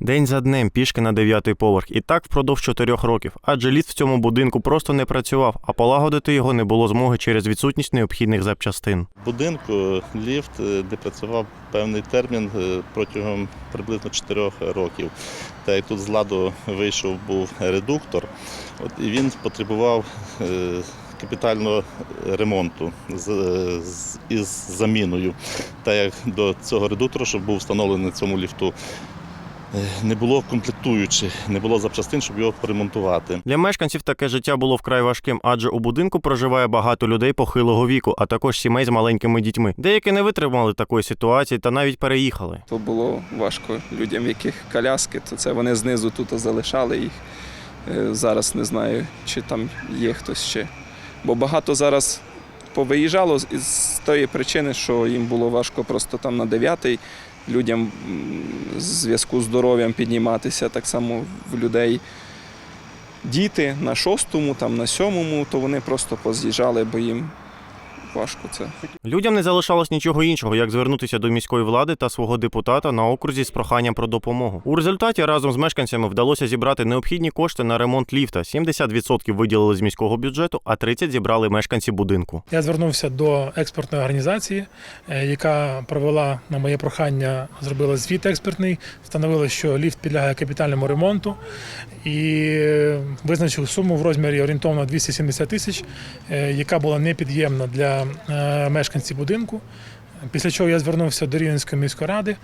День за днем пішки на дев'ятий поверх, і так впродовж чотирьох років, адже ліфт в цьому будинку просто не працював, а полагодити його не було змоги через відсутність необхідних запчастин. Будинку ліфт е, де працював певний термін е, протягом приблизно 4 років. Та як тут з ладу вийшов був редуктор, от, і він потребував е, капітального ремонту з, з, із заміною. Та як до цього редуктора, щоб був встановлений на цьому ліфту, е, не було комплектуючих, не було запчастин, щоб його поремонтувати. Для мешканців таке життя було вкрай важким, адже у будинку проживає багато людей похилого віку, а також сімей з маленькими дітьми. Деякі не витримали такої ситуації та навіть переїхали. То було важко людям, яких коляски, то це вони знизу тут залишали їх. Е, Зараз не знаю, чи там є хтось ще. Бо багато зараз повиїжджало з- з тої причини, що їм було важко просто там на дев'ятий людям в зв'язку з здоров'ям підніматися. Так само в людей діти на шостому, там на сьомому, то вони просто поз'їжджали, бо їм важко це. Людям не залишалось нічого іншого, як звернутися до міської влади та свого депутата на окрузі з проханням про допомогу. У результаті разом з мешканцями вдалося зібрати необхідні кошти на ремонт ліфта. 70% виділили з міського бюджету, а 30% зібрали мешканці будинку. Я звернувся до експертної організації, е, яка провела на моє прохання, зробила звіт експертний, встановила, що ліфт підлягає капітальному ремонту і визначив суму в розмірі орієнтовно 270 тисяч, е, яка була непід'ємна для е, мешканців будинку. Після чого я звернувся до Рівненської міської ради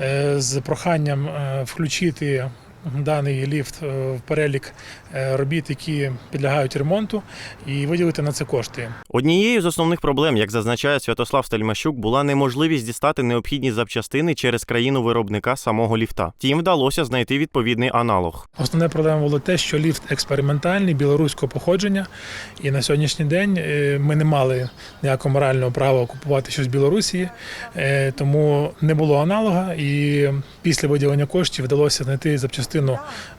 е, з проханням е, включити даний ліфт е, в перелік е, робіт, які підлягають ремонту, і виділити на це кошти. Однією з основних проблем, як зазначає Святослав Стельмащук, була неможливість дістати необхідні запчастини через країну виробника самого ліфта. Втім, вдалося знайти відповідний аналог. Основна проблема було те, що ліфт експериментальний, білоруського походження, і на сьогоднішній день е, ми не мали ніякого морального права купувати щось з Білорусі, тому не було аналога. І після виділення коштів вдалося знайти запчастину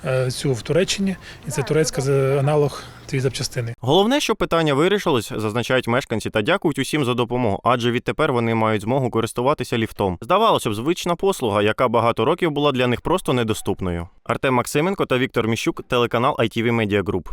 е, цю в Туреччині, і це турецька аналог цієї запчастини. Головне, що питання вирішилось, зазначають мешканці та дякують усім за допомогу, адже відтепер вони мають змогу користуватися ліфтом. Здавалося б, звична послуга, яка багато років була для них просто недоступною. Артем Максименко та Віктор Міщук, телеканал ITV Media Group.